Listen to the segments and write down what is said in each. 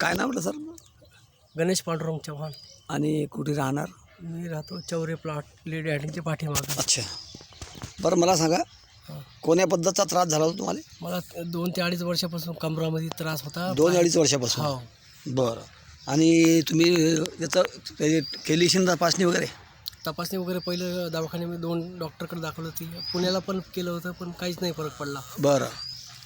काय नाव म्हटलं सर? गणेश पांडुरंग चव्हाण. आणि कुठे राहणार? मी राहतो चौरे प्लॉट लेडी ॲडिंगच्या पाठीमागं. अच्छा. बरं मला सांगा. कोण्या पद्धतीचा त्रास झाला होता तुम्हाला? मला दोन ते अडीच वर्षापासून कमरामध्ये त्रास होता. दोन अडीच वर्षापासून? हो. बरं. आणि तुम्ही याचं काही केली असेल तपासणी वगैरे? तपासणी वगैरे पहिलं दवाखान्यामध्ये दोन डॉक्टरकडे दाखवलं होती. पुण्याला पण केलं होतं पण काहीच नाही फरक पडला. बरं.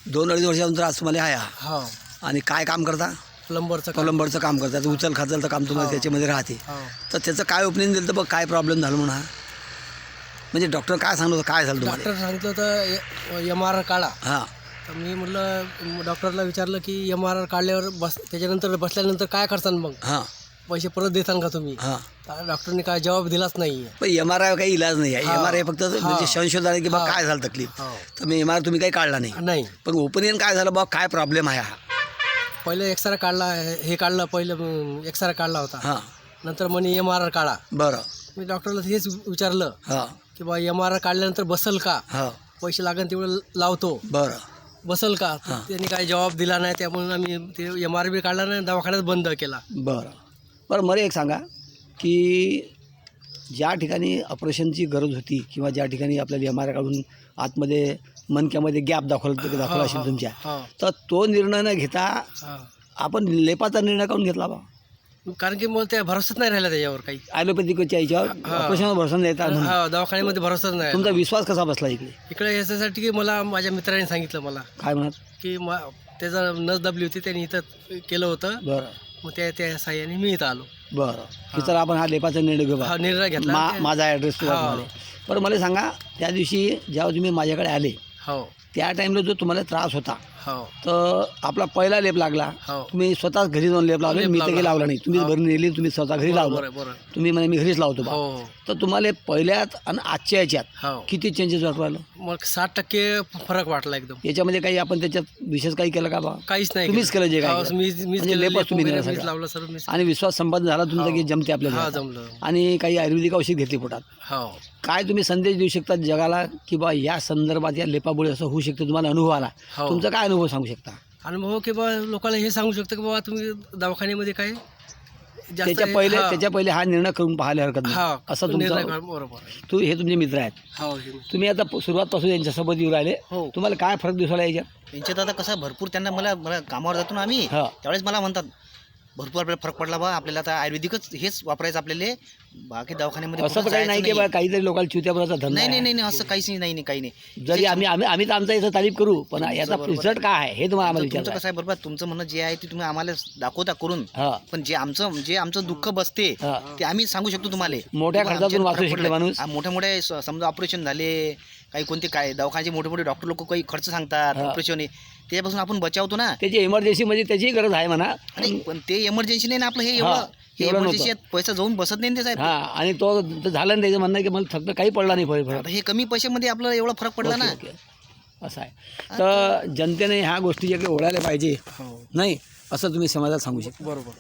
दोन अडीच वर्षानंतर आज तुम्हाला आहे हा? हो. आणि काय काम करता? प्लंबरचं काम काम करता तर उचल खाचलचं काम तुम्हाला. त्याच्यामध्ये राहते. हो. तर त्याचं काय ओपनिंग दिलं तर बघ काय प्रॉब्लेम झाला म्हणून हा म्हणजे डॉक्टर काय सांगत होतं काय झालं तुम्हाला? डॉक्टर सांगितलं होतं एम आर आर काढा. हां. तर मी म्हटलं डॉक्टरला विचारलं की एम आर आर काढल्यावर बस त्याच्यानंतर बसल्यानंतर काय करसान मग? हां. पैसे परत देताल का तुम्ही? हां. तर डॉक्टरने काय जबाब दिलाच नाही पण एम आर आय काही इलाज नाही आहे. एम आर आय फक्त म्हणजे संशोधन आहे की बा. काय झालं तकलीफ. हो. तर मी एम आर तुम्ही काही काढला नाही. नाही. पण ओपिनियन काय झालं बा काय प्रॉब्लेम आहे हा? पहिलं एक्सरा काढला हे काढलं पहिलं एक्सरा काढला होता. हां. नंतर म्हणे एम आर आर काढा. बरं. मी डॉक्टरला हेच विचारलं हां. की बा एम आर आर काढल्यानंतर बसल का? हां. पैसे लागेल तेवढं लावतो. बरं. बसल का? तर हा. त्यांनी काही जबाब दिला नाही. त्यामुळे आम्ही ते एम आर बी काढला नाही दवाखान्यात बंद केला. बरं. बरं मला एक सांगा की ज्या ठिकाणी ऑपरेशनची गरज होती किंवा ज्या ठिकाणी आपल्याला एम आर आय काढून आतमध्ये मनक्यामध्ये गॅप दाखवला दाखवला असेल तुमच्या. तर तो निर्णय न घेता आपण लेपाचा निर्णय काढून घेतला बा. कारण की मला त्या भरोसाच नाही राहिला त्याच्यावर काही. ॲलोपॅथिकच्या याच्यावर. ऑपरेशनवर भरोसा नाही येतात दवाखान्यामध्ये भरोसाच नाही. तुमचा विश्वास कसा बसला इकडे? इकडे याच्यासाठी की मला माझ्या मित्राने सांगितलं मला. काय म्हणत की त्याचा नस दबली होती त्यांनी इथं केलं होतं. बरं. मग त्या त्या साह्याने मी इथं आलो. बरं. की चला आपण हा लेपाचा निर्णय घेऊ. हा निर्णय घेतला. मा ते- माझा ॲड्रेस हा. बरं मला सांगा त्या दिवशी जेव्हा तुम्ही माझ्याकडे आले हो. त्या टाईमला जो तुम्हाला त्रास होता हो. तर आपला पहिला लेप लागला. हो. तुम्ही स्वतःच घरी जाऊन लेप लावले लेप मी तर काही लावला. लावला नाही. तुम्ही. घरी नेली तुम्ही स्वतः घरी लावलं. बरोबर बरोबर तुम्ही म्हणे मी घरीच लावतो बा. हो. तर तुम्हाला पहिल्यात आणि आजच्या याच्यात हो. किती चेंजेस वाटू राहिलं? मग साठ टक्के फरक वाटला एकदम. याच्यामध्ये काही आपण त्याच्यात विशेष काही केलं का बा? काहीच नाही तुम्हीच केलं. जे काय हो, केलं. मीच मीच म्हणजे केलं, लेपच लेप तुम्ही वगैरे दिला मीच सगळा. लावलं सर्व मीच आणि विश्वास संपादन झाला तुमचा की जमते हा आपल्याला जमलं. आणि काही आयुर्वेदिक औषध घेतली पोटात. हो. काय तुम्ही संदेश देऊ शकता जगाला की बा या संदर्भात या लेपामुळे असं होऊ शकतं तुम्हाला अनुभव आला? हो. तुमचा काय अनुभव सांगू शकता? आणि मग किंवा लोकांना हे सांगू शकतो की बाबा तुम्ही दवाखान्यामध्ये काय जास्त त्याच्या हे- पहिले हा, त्याच्या पहिले हा निर्णय करून पाहायला हरकत हा. नाही असं निर्णय तुमचा कर- बरोबर आहे. तू हे तुमचे मित्र आहेत. हो हे- तुम्ही आता प- सुरुवातपासून यांच्यासोबत येऊ राहिले. हो. तुम्हाला काय फरक दिसला याच्यात? यांच्यात आता कसं भरपूर त्यांना मला मला कामावर जातो ना आम्ही. हा. त्यावेळेस मला म्हणतात भरपूर आपल्याला फरक पडला बा आपल्याला आता आयुर्वेदिकच हेच वापरायचं आपल्याला बाकी दवाखान्यामध्ये असं कुठं काही नाही जायचं की बा काहीतरी लोकांना चिवत्यापुराचा धंदा नाही नाही. नाही नाही असं काहीच नाही नाही काही नाही जरी आम्ही आम्ही आम्ही तर आमचा याचा तारीफ करू पण याचा बरोबर. रिझल्ट काय आहे हे तुम्हाला आम्हाला तुमचं विचारलं कसं आहे बरोबर तुमचं म्हणणं जे आहे ते तुम्ही आम्हाला दाखवता करून हा पण जे आमचं जे आमचं दुःख बसते हा ते आम्ही सांगू शकतो तुम्हाला मोठ्या खर्चातून वाचू फरक शकले पडलाय. माणूस. हा, मोठे मोठे स- समजा ऑपरेशन झाले काही कोणते काय दवाखान्याचे मोठे मोठे डॉक्टर लोक काही खर्च सांगतात हा. ऑपरेशन त्याच्यापासून आपण बचावतो ना. त्याची इमर्जन्सी मध्ये त्याची गरज आहे म्हणा. आणि पण ते इमर्जन्सी नाही ना आपलं हे एवढं. हे एवढं emergency आहे, पैसा जाऊन बसत नाही ना ते साहेब. हा आणि तो तो झाला ना त्याचं म्हणणं आहे की मला फक्त काही पडला नाही फरक. आता हे कमी पैशामध्ये आपलं एवढा फरक पडला ना. Okay, okay. असं आहे. तर जनतेने ह्या गोष्टी जे काही ओढायला पाहिजे हो. नाही असं तुम्ही समाजात सांगू शकता. बरोबर.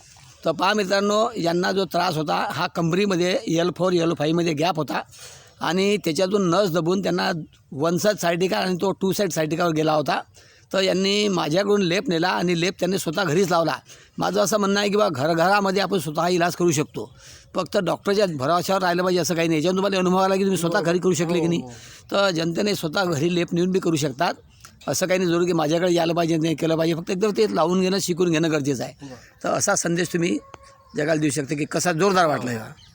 तर पहा मित्रांनो यांना जो त्रास होता हा कमरीमध्ये यल फोर यल फाईव्हमध्ये गॅप होता. आणि त्याच्यातून नस दबून त्यांना वन साईड सायटिका आणि तो टू साईड सायटिकावर गेला होता. तर यांनी माझ्याकडून लेप नेला आणि लेप त्यांनी स्वतः घरीच लावला. माझं असं म्हणणं आहे की बा घरघरामध्ये आपण स्वतः इलाज करू शकतो. फक्त डॉक्टरच्या भरोशावर राहिलं पाहिजे असं काही नाही. याच्यातून तुम्हाला अनुभव आला की तुम्ही स्वतः घरी करू शकले की नाही तर जनतेने स्वतः घरी लेप नेऊन बी करू शकतात. असं काही नाही जरूर की माझ्याकडे यायला पाहिजे नाही केलं पाहिजे. फक्त एकदम ते लावून घेणं शिकून घेणं गरजेचं आहे. तर असा संदेश तुम्ही जगाला देऊ शकता की कसा जोरदार वाटला आहे